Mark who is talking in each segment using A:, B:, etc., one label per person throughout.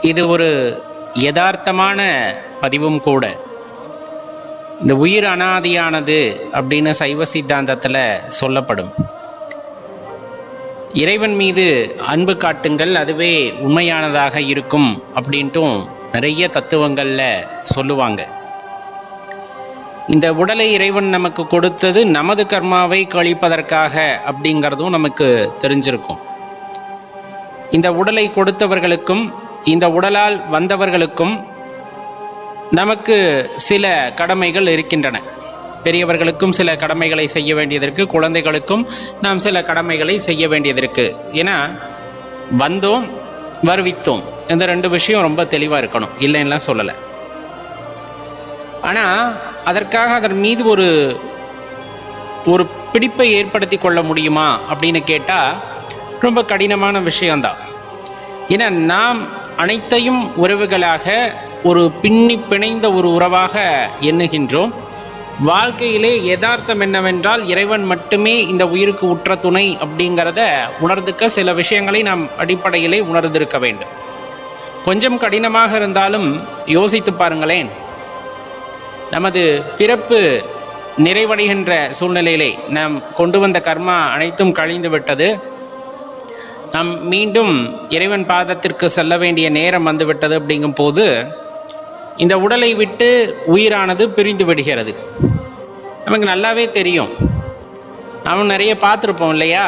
A: இது ஒரு யதார்த்தமான பதிவும் கூட. இந்த உயிர் அனாதியானது அப்படின்னு சைவ சித்தாந்தத்தில் சொல்லப்படும். இறைவன் மீது அன்பு காட்டுங்கள் அதுவே உண்மையானதாக இருக்கும் அப்படின்ட்டும் நிறைய தத்துவங்களில் சொல்லுவாங்க. இந்த உடலை இறைவன் நமக்கு கொடுத்தது நமது கர்மாவை கழிப்பதற்காக அப்படிங்கிறதும் நமக்கு தெரிஞ்சிருக்கும். இந்த உடலை கொடுத்தவர்களுக்கும் இந்த உடலால் வந்தவர்களுக்கும் நமக்கு சில கடமைகள் இருக்கின்றன. பெரியவர்களுக்கும் சில கடமைகளை செய்ய வேண்டியதற்கு குழந்தைகளுக்கும் நாம் சில கடமைகளை செய்ய வேண்டியதற்கு ஏன்னா வந்தோம் வருவித்தோம். இந்த ரெண்டு விஷயம் ரொம்ப தெளிவாக இருக்கணும். இல்லைன்னுலாம் சொல்லலை. ஆனால் அதற்காக அதன் மீது ஒரு ஒரு பிடிப்பை ஏற்படுத்தி கொள்ள முடியுமா அப்படின்னு கேட்டால் ரொம்ப கடினமான விஷயம்தான். ஏன்னா நாம் அனைத்தையும் உறவுகளாக ஒரு பின்னி பிணைந்த ஒரு உறவாக எண்ணுகின்றோம். வாழ்க்கையிலே யதார்த்தம் என்னவென்றால் இறைவன் மட்டுமே இந்த உயிருக்கு உற்ற துணை அப்படிங்கிறத உணர்ந்துக்க சில விஷயங்களை நாம் அடிப்படையிலே உணர்ந்திருக்க வேண்டும். கொஞ்சம் கடினமாக இருந்தாலும் யோசித்து பாருங்களேன். நமது பிறப்பு நிறைவடைகின்ற சூழ்நிலையிலே நாம் கொண்டு வந்த கர்மா அனைத்தும் கழிந்து விட்டது நாம் மீண்டும் இறைவன் பாதத்திற்கு செல்ல வேண்டிய நேரம் வந்துவிட்டது அப்படிங்கும் போது இந்த உடலை விட்டு உயிரானது பிரிந்து விடுகிறது. நமக்கு நல்லாவே தெரியும். நாம் நிறைய பார்த்துருப்போம் இல்லையா?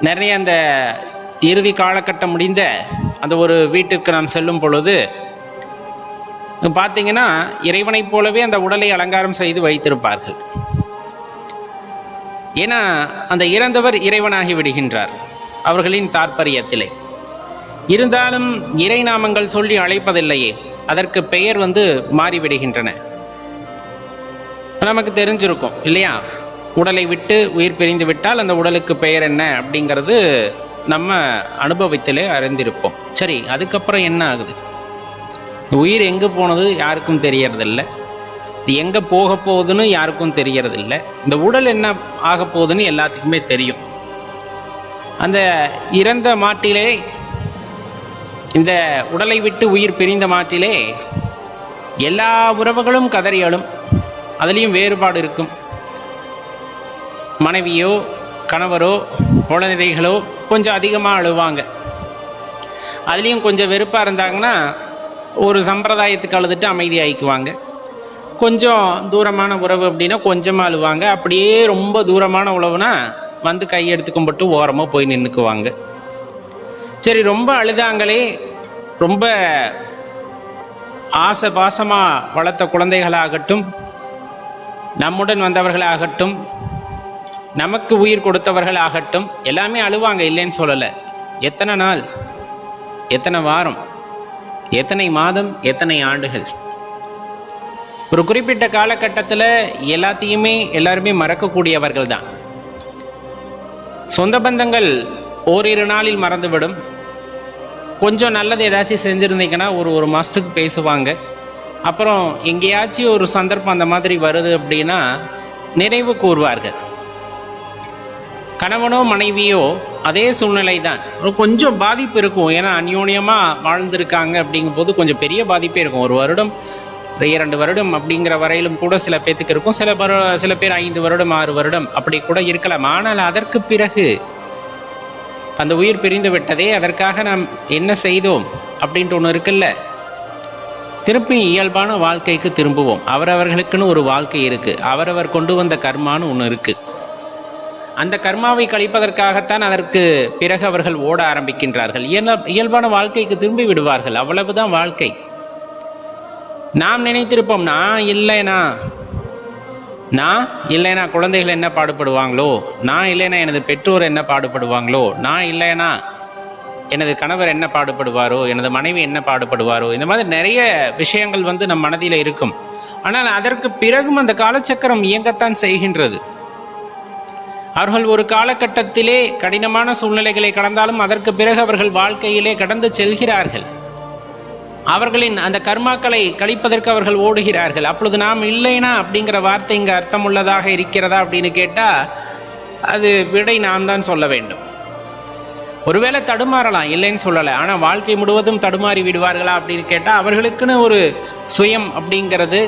A: நிறைய அந்த இறுதி காலகட்டம் முடிந்த அந்த ஒரு வீட்டிற்கு நாம் செல்லும் பொழுது பார்த்தீங்கன்னா இறைவனைப் போலவே அந்த உடலை அலங்காரம் செய்து வைத்திருப்பார்கள். ஏன்னா அந்த இறந்தவர் இறைவனாகி விடுகின்றார். அவர்களின் தாற்பயத்திலே. இருந்தாலும் இறை நாமங்கள் சொல்லி அழைப்பதில்லையே அதற்கு பெயர் வந்து மாறிவிடுகின்றன. நமக்கு தெரிஞ்சிருக்கும் இல்லையா? உடலை விட்டு உயிர் பிரிந்து விட்டால் அந்த உடலுக்கு பெயர் என்ன அப்படிங்கிறது நம்ம அனுபவத்திலே அறிந்திருப்போம். சரி அதுக்கப்புறம் என்ன ஆகுது? உயிர் எங்கே போனது யாருக்கும் தெரியறதில்லை. எங்கே போக போகுதுன்னு யாருக்கும் தெரியறதில்லை. இந்த உடல் என்ன ஆக போகுதுன்னு எல்லாத்துக்குமே தெரியும். அந்த இறந்த மாட்டிலே இந்த உடலை விட்டு உயிர் பிரிந்த மாட்டிலே எல்லா உறவுகளும் கதறி அழும் அதுலேயும் வேறுபாடு இருக்கும். மனைவியோ கணவரோ குழந்தைகளோ கொஞ்சம் அதிகமாக அழுவாங்க. அதுலேயும் கொஞ்சம் வெறுப்பாக இருந்தாங்கன்னா ஒரு சம்பிரதாயத்துக்கு அழுதுட்டு அமைதியாகிக்குவாங்க கொஞ்சம் தூரமான உறவு அப்படின்னா கொஞ்சமாக அழுவாங்க. அப்படியே ரொம்ப தூரமான உழவுனா வந்து கையெடுத்து கும்பிட்டு ஓரமாக போய் நின்றுக்குவாங்க சரி ரொம்ப அழுதாங்களே ரொம்ப ஆசை பாசமாக வளர்த்த குழந்தைகளாகட்டும் நம்முடன் வந்தவர்களாகட்டும் நமக்கு உயிர் கொடுத்தவர்கள் ஆகட்டும் எல்லாமே அழுவாங்க இல்லைன்னு சொல்லலை. எத்தனை நாள்? எத்தனை வாரம்? எத்தனை மாதம்? எத்தனை ஆண்டுகள்? ஒரு குறிப்பிட்ட காலகட்டத்தில் எல்லாத்தையுமே எல்லாருமே மறக்கக்கூடியவர்கள் தான் சொந்த பந்தங்கள் ஓரிரு நாளில் மறந்துவிடும். கொஞ்சம் நல்லது ஏதாச்சும் செஞ்சுருந்தீங்கன்னா ஒரு ஒரு மாதத்துக்கு பேசுவாங்க. அப்புறம் எங்கேயாச்சும் ஒரு சந்தர்ப்பம் அந்த மாதிரி வருது அப்படின்னா நினைவு கூறுவார்கள் கணவனோ மனைவியோ அதே சூழ்நிலை தான் கொஞ்சம் பாதிப்பு இருக்கும். ஏன்னா அந்யோன்யமாக வாழ்ந்திருக்காங்க அப்படிங்கும் போது கொஞ்சம் பெரிய பாதிப்பே இருக்கும். ஒரு வருடம் இரண்டு வருடம் அப்படிங்கிற வரையிலும் கூட சில பேத்துக்கு இருக்கும். சில சில பேர் ஐந்து வருடம் ஆறு வருடம் அப்படி கூட இருக்கலாம். ஆனால் அதற்கு பிறகு அந்த உயிர் பிரிந்து விட்டதே அதற்காக நாம் என்ன செய்தோம் அப்படின்ட்டு ஒன்று இருக்குல்ல? திருப்பி இயல்பான வாழ்க்கைக்கு திரும்புவோம். அவரவர்களுக்குன்னு ஒரு வாழ்க்கை இருக்கு. அவரவர் கொண்டு வந்த கர்மான்னு ஒன்று இருக்கு. அந்த கர்மாவை கழிப்பதற்காகத்தான் அதற்கு பிறகு அவர்கள் ஓட ஆரம்பிக்கின்றார்கள். இயல்பான வாழ்க்கைக்கு திரும்பி விடுவார்கள். அவ்வளவுதான் வாழ்க்கை. நாம் நினைத்திருப்போம் நான் இல்லைனா நான் இல்லைனா குழந்தைகள் என்ன பாடுபடுவாங்களோ நான் இல்லைனா எனது பெற்றோர் என்ன பாடுபடுவாங்களோ நான் இல்லைனா எனது கணவர் என்ன பாடுபடுவாரோ எனது மனைவி என்ன பாடுபடுவாரோ இந்த மாதிரி நிறைய விஷயங்கள் வந்து நம் மனதில் இருக்கும். ஆனால் அதற்கு பிறகும் அந்த காலச்சக்கரம் இயங்கத்தான் செய்கின்றது. அவர்கள் ஒரு காலகட்டத்திலே கடினமான சூழ்நிலைகளை கடந்தாலும் அதற்கு பிறகு அவர்கள் வாழ்க்கையிலே கடந்து செல்கிறார்கள். அவர்களின் அந்த கர்மாக்களை கழிப்பதற்கு அவர்கள் ஓடுகிறார்கள். அப்பொழுது நாம் இல்லைனா அப்படிங்கிற வார்த்தை இங்கே அர்த்தமுள்ளதாக இருக்கிறதா அப்படின்னு கேட்டால் அது விடை நாம் தான் சொல்ல வேண்டும். ஒருவேளை தடுமாறலாம் இல்லைன்னு சொல்லலை. ஆனால் வாழ்க்கை முழுவதும் தடுமாறி விடுவார்களா அப்படின்னு கேட்டால் அவர்களுக்குன்னு ஒரு சுயம் அப்படிங்கிறது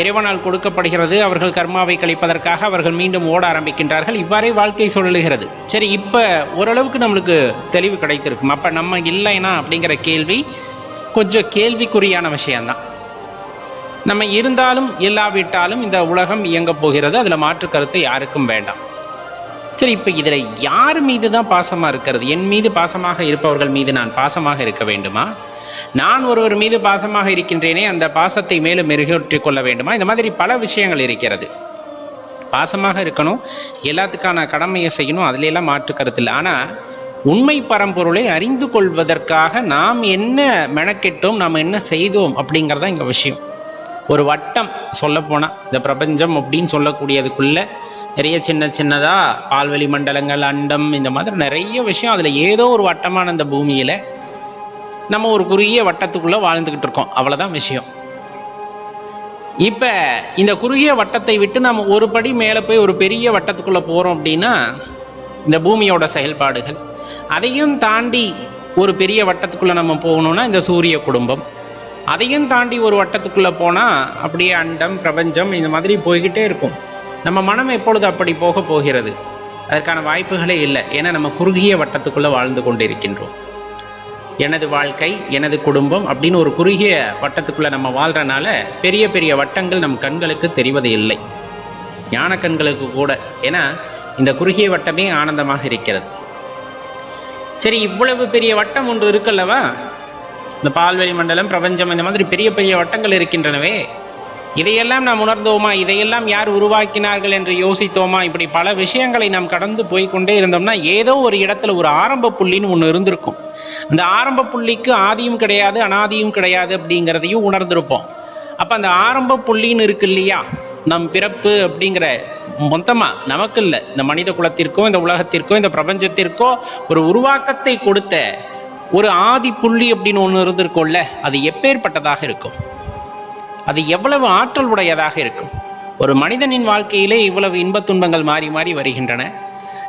A: இறைவனால் கொடுக்கப்படுகிறது. அவர்கள் கர்மாவை கழிப்பதற்காக அவர்கள் மீண்டும் ஓட ஆரம்பிக்கின்றார்கள். இவ்வாறே வாழ்க்கை சுழலுகிறது. சரி இப்போ ஓரளவுக்கு நம்மளுக்கு தெளிவு கிடைத்திருக்கும். அப்போ நம்ம இல்லைனா அப்படிங்கிற கேள்வி கொஞ்சம் கேள்விக்குறியான விஷயம்தான். நம்ம இருந்தாலும் இல்லாவிட்டாலும் இந்த உலகம் இயங்கப் போகிறது அதில் மாற்று கருத்து யாருக்கும் வேண்டாம். சரி இப்போ இதில் யார் மீது தான் பாசமாக இருக்கிறது? என் மீது பாசமாக இருப்பவர்கள் மீது நான் பாசமாக இருக்க வேண்டுமா? நான் ஒருவர் மீது பாசமாக இருக்கின்றேனே அந்த பாசத்தை மேலும் மெருகேற்றிக் கொள்ள வேண்டுமா? இந்த மாதிரி பல விஷயங்கள் இருக்கிறது. பாசமாக இருக்கணும் எல்லாத்துக்கான கடமையை செய்யணும் அதுல எல்லாம் மாற்று கருத்து இல்லை. ஆனால் உண்மை பரம்பொருளை அறிந்து கொள்வதற்காக நாம் என்ன மெனக்கெட்டோம் நாம் என்ன செய்தோம் அப்படிங்கிறதா இங்கே விஷயம். ஒரு வட்டம் சொல்லப்போனால் இந்த பிரபஞ்சம் அப்படின்னு சொல்லக்கூடியதுக்குள்ள நிறைய சின்ன சின்னதாக பால்வெளி மண்டலங்கள் அண்டம் இந்த மாதிரி நிறைய விஷயம். அதில் ஏதோ ஒரு வட்டமான அந்த பூமியில் நம்ம ஒரு குறுகிய வட்டத்துக்குள்ளே வாழ்ந்துக்கிட்டு இருக்கோம். அவ்வளோதான் விஷயம். இப்போ இந்த குறுகிய வட்டத்தை விட்டு நம்ம ஒரு படி மேலே போய் ஒரு பெரிய வட்டத்துக்குள்ளே போகிறோம் அப்படின்னா இந்த பூமியோட செயல்பாடுகள் அதையும் தாண்டி ஒரு பெரிய வட்டத்துக்குள்ளே நம்ம போகணும்னா இந்த சூரிய குடும்பம். அதையும் தாண்டி ஒரு வட்டத்துக்குள்ளே போனால் அப்படியே அண்டம் பிரபஞ்சம் இந்த மாதிரி போய்கிட்டே இருக்கும். நம்ம மனம் எப்பொழுது அப்படி போக போகிறது? அதற்கான வாய்ப்புகளே இல்லை. ஏன்னா நம்ம குறுகிய வட்டத்துக்குள்ளே வாழ்ந்து கொண்டிருக்கின்றோம். எனது வாழ்க்கை எனது குடும்பம் அப்படின்னு ஒரு குறுகிய வட்டத்துக்குள்ளே நம்ம வாழ்கிறனால பெரிய பெரிய வட்டங்கள் நம் கண்களுக்கு தெரிவது இல்லை. ஞான கண்களுக்கு கூட. ஏன்னா இந்த குறுகிய வட்டமே ஆனந்தமாக இருக்கிறது. சரி இவ்வளவு பெரிய வட்டம் ஒன்று இருக்கல்லவா? இந்த பால்வெளி மண்டலம் பிரபஞ்சம் இந்த மாதிரி பெரிய பெரிய வட்டங்கள் இருக்கின்றனவே. இதையெல்லாம் நாம் உணர்ந்தோமா? இதையெல்லாம் யார் உருவாக்கினார்கள் என்று யோசித்தோமா? இப்படி பல விஷயங்களை நாம் கடந்து போய் கொண்டே இருந்தோம்னா ஏதோ ஒரு இடத்துல ஒரு ஆரம்ப புள்ளின்னு ஒன்று இருந்திருக்கும். அந்த ஆரம்ப புள்ளிக்கு ஆதியும் கிடையாது அனாதியும் கிடையாது அப்படிங்கிறதையும் உணர்ந்திருப்போம். அப்போ அந்த ஆரம்ப புள்ளின்னு இருக்கு இல்லையா? நம் பிறப்பு அப்படிங்கிற மொத்தமா நமக்கு இல்லை இந்த மனித குலத்திற்கோ இந்த உலகத்திற்கோ இந்த பிரபஞ்சத்திற்கோ ஒரு உருவாக்கத்தை கொடுத்த ஒரு ஆதி புள்ளி அப்படின்னு ஒன்று இருந்திருக்கும்ல. அது எப்பேற்பட்டதாக இருக்கும்? அது எவ்வளவு ஆற்றல் உடையதாக இருக்கும்? ஒரு மனிதனின் வாழ்க்கையிலே இவ்வளவு இன்பத் துன்பங்கள் மாறி மாறி வருகின்றன.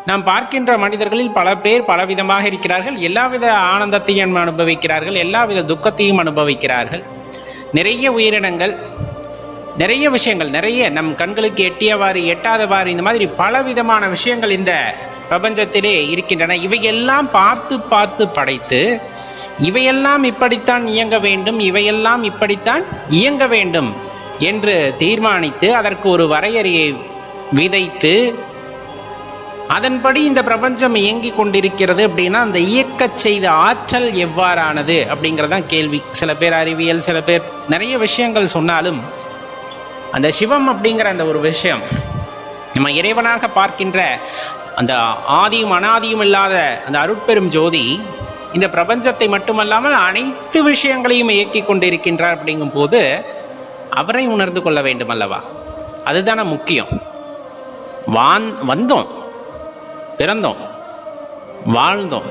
A: நாம் பார்க்கின்ற மனிதர்களில் பல பேர் பலவிதமாக இருக்கிறார்கள். எல்லாவித ஆனந்தத்தையும் அனுபவிக்கிறார்கள். எல்லாவித துக்கத்தையும் அனுபவிக்கிறார்கள். நிறைய உயிரினங்கள் நிறைய விஷயங்கள் நிறைய நம் கண்களுக்கு எட்டியவாறு எட்டாதவாறு இந்த மாதிரி பல விதமான விஷயங்கள் இந்த பிரபஞ்சத்திலே இருக்கின்றன. இவையெல்லாம் பார்த்து பார்த்து படைத்து இவையெல்லாம் இப்படித்தான் இயங்க வேண்டும் இவையெல்லாம் இப்படித்தான் இயங்க வேண்டும் என்று தீர்மானித்து அதற்கு ஒரு வரையறையை விதைத்து அதன்படி இந்த பிரபஞ்சம் இயங்கிக் கொண்டிருக்கிறது அப்படின்னா அந்த இயக்கச் செய்த ஆற்றல் எவ்வாறானது அப்படிங்கிறதான் கேள்வி. சில பேர் அறிவியல் சில பேர் நிறைய விஷயங்கள் சொன்னாலும் அந்த சிவம் அப்படிங்கிற அந்த ஒரு விஷயம். நம்ம இறைவனாக பார்க்கின்ற அந்த ஆதியும் அனாதியும் இல்லாத அந்த அருட்பெரும் ஜோதி இந்த பிரபஞ்சத்தை மட்டுமல்லாமல் அனைத்து விஷயங்களையும் இயக்கி கொண்டிருக்கின்றார் அப்படிங்கும் போது அவரை உணர்ந்து கொள்ள வேண்டும் அல்லவா? அதுதானே முக்கியம். வான் வந்தோம். பிறந்தோம். வாழ்ந்தோம்.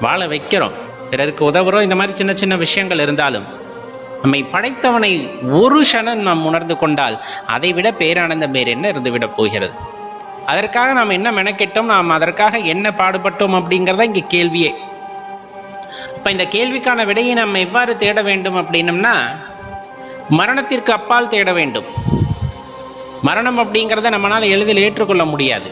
A: வாழ வைக்கிறோம். பிறருக்கு உதவுறோம். இந்த மாதிரி சின்ன சின்ன விஷயங்கள் இருந்தாலும் நம்மை படைத்தவனை ஒரு க்ஷணம் நாம் உணர்ந்து கொண்டால் அதை விட பேரானந்தம் வேறு என்ன இருந்துவிடப் போகிறது? அதற்காக நாம் என்ன மெனக்கெட்டோம்? நாம் அதற்காக என்ன பாடுபட்டோம் அப்படிங்கிறத இங்கே கேள்வியே. அப்ப இந்த கேள்விக்கான விடையை நம்ம எவ்வாறு தேட வேண்டும் அப்படின்னம்னா மரணத்திற்கு அப்பால் தேட வேண்டும். மரணம் அப்படிங்கிறத நம்மளால் எளிதில் ஏற்றுக்கொள்ள முடியாது.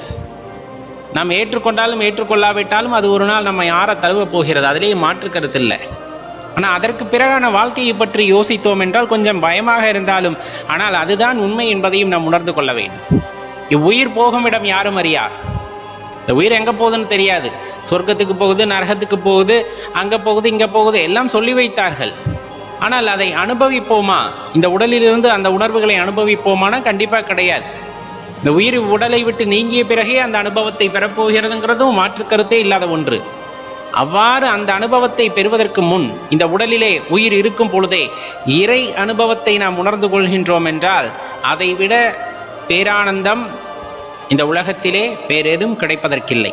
A: நாம் ஏற்றுக்கொண்டாலும் ஏற்றுக்கொள்ளாவிட்டாலும் அது ஒரு நாள் நம்ம யாரை தழுவ போகிறது. அதிலேயே மாற்று கருத்து இல்லை. ஆனால் அதற்கு பிறகான வாழ்க்கையை பற்றி யோசித்தோம் என்றால் கொஞ்சம் பயமாக இருந்தாலும் ஆனால் அதுதான் உண்மை என்பதையும் நாம் உணர்ந்து கொள்ள வேண்டும். இவ்வுயிர் போகும் இடம் யாரும் அறியார் இந்த உயிர் எங்கே போகுதுன்னு தெரியாது. சொர்க்கத்துக்கு போகுது நரகத்துக்கு போகுது அங்கே போகுது இங்கே போகுது எல்லாம் சொல்லி வைத்தார்கள். ஆனால் அதை அனுபவிப்போமா? இந்த உடலிலிருந்து அந்த உணர்வுகளை அனுபவிப்போமானா? கண்டிப்பாக கிடையாது. இந்த உயிர் உடலை விட்டு நீங்கிய பிறகே அந்த அனுபவத்தை பெறப்போகிறதுங்கிறதும் மாற்று கருத்தே இல்லாத ஒன்று. அவ்வாறு அந்த அனுபவத்தை பெறுவதற்கு முன் இந்த உடலிலே உயிர் இருக்கும் பொழுதே இறை அனுபவத்தை நாம் உணர்ந்து கொள்கின்றோம் என்றால் அதைவிட பேரானந்தம் இந்த உலகத்திலே வேறேதும் கிடைப்பதற்கில்லை.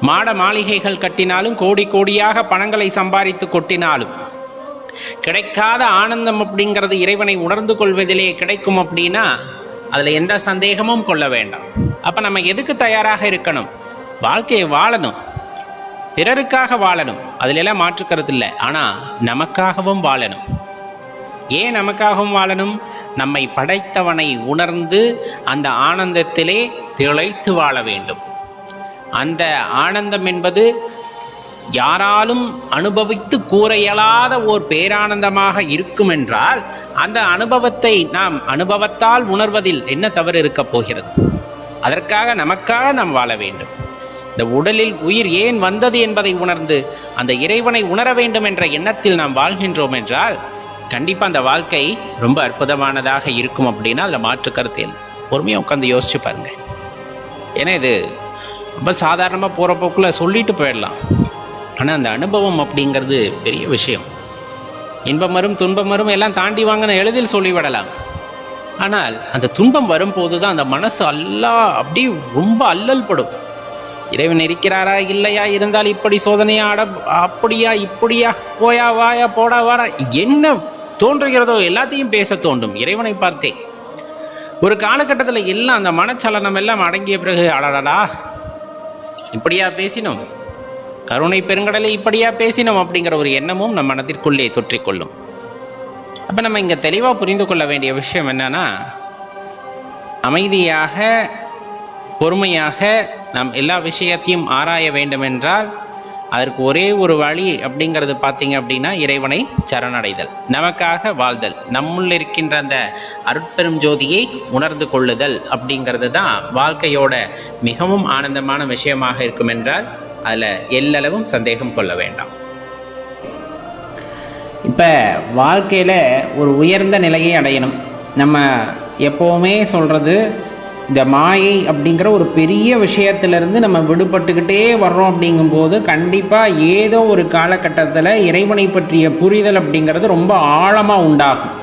A: மாட மாளிகைகள் கட்டினாலும் கோடி கோடியாக பணங்களை சம்பாதித்து கொட்டினாலும் கிடைக்காத ஆனந்தம் அப்படிங்கிறது இறைவனை உணர்ந்து கொள்வதிலே கிடைக்கும் அப்படின்னா அதில் எந்த சந்தேகமும் கொள்ள வேண்டாம். அப்போ நம்ம எதுக்கு தயாராக இருக்கணும்? வாழ்க்கையை வாழணும். பிறருக்காக வாழணும். அதுல எல்லாம் மாற்று கருத்து இல்லை ஆனா நமக்காகவும் வாழணும். ஏன் நமக்காகவும் வாழணும்? நம்மை படைத்தவனை உணர்ந்து அந்த ஆனந்தத்திலே திளைத்து வாழ வேண்டும். அந்த ஆனந்தம் என்பது யாராலும் அனுபவித்து கூற இயலாத ஓர் பேரானந்தமாக இருக்கும் என்றால் அந்த அனுபவத்தை நாம் அனுபவத்தால் உணர்வதில் என்ன தவறு இருக்கப் போகிறது? அதற்காக நமக்காக நாம் வாழ வேண்டும். இந்த உடலில் உயிர் ஏன் வந்தது என்பதை உணர்ந்து அந்த இறைவனை உணர வேண்டும் என்ற எண்ணத்தில் நாம் வாழ்கின்றோம் என்றால் கண்டிப்பா அந்த வாழ்க்கை ரொம்ப அற்புதமானதாக இருக்கும் அப்படின்னா அதில் மாற்று கருத்தில் பொறுமையாக உட்காந்து யோசிச்சு பாருங்க. ஏன்னா இது ரொம்ப சாதாரணமாக போகிற போக்குள்ள சொல்லிட்டு போயிடலாம். ஆனால் அந்த அனுபவம் அப்படிங்கிறது பெரிய விஷயம். இன்பம் வரும் துன்பம் வரும் எல்லாம் தாண்டி வாங்கின எளிதில் சொல்லிவிடலாம். ஆனால் அந்த துன்பம் வரும்போது தான் அந்த மனசு அல்லா அப்படி ரொம்ப அல்லல் படும் இறைவன் இருக்கிறாரா இல்லையா? இருந்தால் இப்படி சோதனையா அட அப்படியா இப்படியா? போயா வாயா போடா வாடா. என்ன தோன்றுகிறதோ எல்லாத்தையும் பேச தோண்டும் இறைவனை பார்த்தே. ஒரு காலகட்டத்தில் எல்லாம் அந்த மனச்சலனம் எல்லாம் அடங்கிய பிறகு அடடடா இப்படியா பேசினோம். கருணை பெருங்கடலை இப்படியா பேசினோம் அப்படிங்கிற ஒரு எண்ணமும் நம் மனத்திற்குள்ளே தொற்றிக்கொள்ளும். அப்போ நம்ம இங்கே தெளிவாக புரிந்து கொள்ள வேண்டிய விஷயம் என்னன்னா அமைதியாக பொறுமையாக நாம் எல்லா விஷயத்தையும் ஆராய வேண்டுமென்றால் அதற்கு ஒரே ஒரு வழி அப்படிங்கிறது பார்த்தீங்க அப்படின்னா இறைவனை சரணடைதல். நமக்காக வாழ்தல். நம்முள் இருக்கின்ற அந்த அருட்பெரும் ஜோதியை உணர்ந்து கொள்ளுதல் அப்படிங்கிறது தான் வாழ்க்கையோட மிகவும் ஆனந்தமான விஷயமாக இருக்கும் என்றால் அதில் எல்லளவும் சந்தேகம் கொள்ள வேண்டாம். இப்போ வாழ்க்கையில் ஒரு உயர்ந்த நிலையை அடையணும். நம்ம எப்போவுமே சொல்கிறது இந்த மாயை அப்படிங்கிற ஒரு பெரிய விஷயத்திலிருந்து நம்ம விடுபட்டுக்கிட்டே வர்றோம் அப்படிங்கும்போது கண்டிப்பாக ஏதோ ஒரு காலகட்டத்தில் இறைவனை பற்றிய புரிதல் அப்படிங்கிறது ரொம்ப ஆழமாக உண்டாகும்.